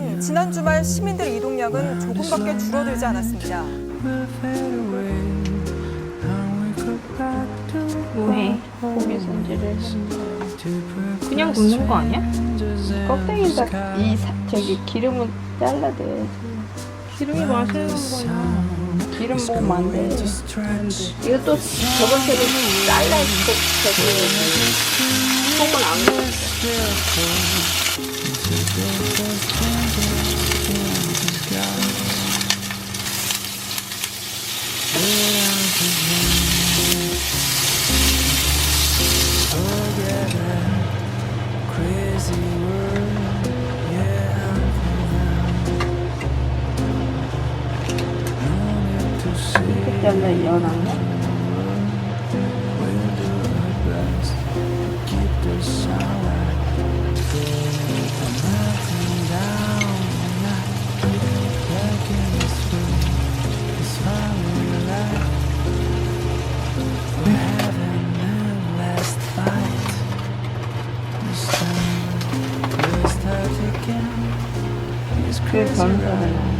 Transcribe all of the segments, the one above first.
올렸지만 지난 주말 시민들 이동량은 조금밖에 줄어들지 않았습니다. 뭐해? 고기 손질을 그냥 굽는 거 아니야? 껍데기가 이 사, 저기 기름은 잘라대. 기름이 맛있는 거야. 기름 먹으면 안 돼. 이것도 저번처럼 잘라 저기 속은 안 먹었어. போயிட்டு வந்தோம் நாங்கள் Good fun for her.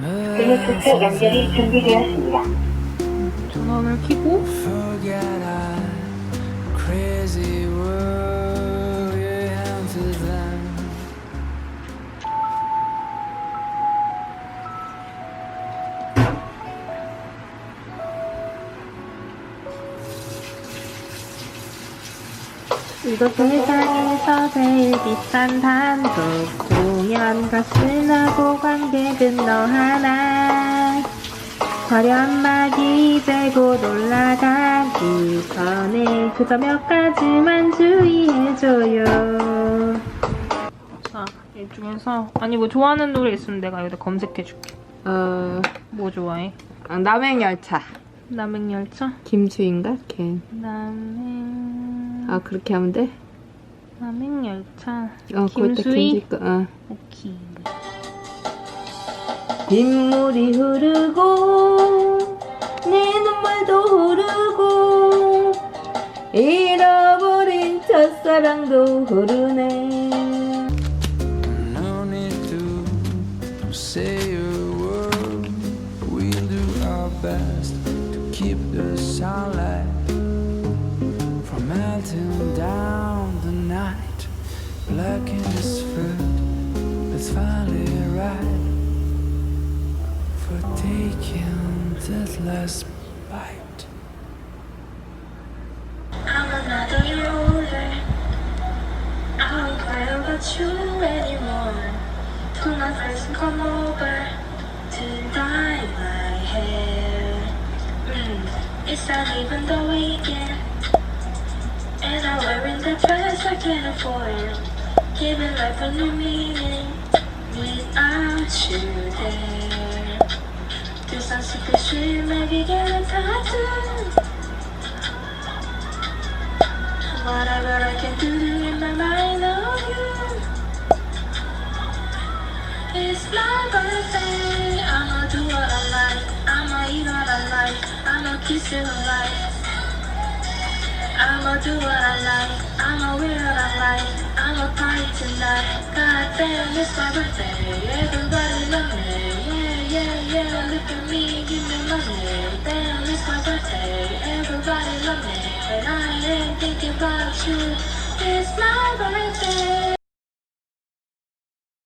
블루투스 연결이 준비되었습니다. 전원을 켜고 이것도 세상에서 제일 비싼 단독 공연 가수하고 관객은 너 하나 화려한 막이 곧 올라가기 전에 그저 몇 가지만 주의해줘요 자, 이 중에서 아니 뭐 좋아하는 노래 있으면 내가 여기다 검색해줄게 어, 뭐 좋아해? 아, 남행열차. 남행열차? 김수인가? 걔. 남행... 아, 그렇게 하면 돼? 남행열차 어, 김수희? 거. 어. 오케이. 빗물이 흐르고 내 눈물도 흐르고 잃어버린 첫사랑도 흐르네 No need to say a word. We'll do our best to keep the sunlight melting down the night. Black in his fruit, it's finally right for taking that last bite. I'm another year older. I don't cry about you anymore. Two my friends come over to dye my hair. Mm, it's not even the weekend. And I'm wearing the dress I can't afford. Giving life a new meaning without you there. Do some secret shit, maybe get a tattoo. Whatever I can do to remind of you. It's my birthday. I'ma do what I like. I'ma eat what I like. I'ma kiss you right. I'ma do what I like. I'ma wear what I like. I'ma party tonight. God damn, it's my birthday. Everybody love me. Yeah, yeah, yeah. Look at me, give me money. Damn, it's my birthday. Everybody love me. And I ain't thinking about you. It's my birthday.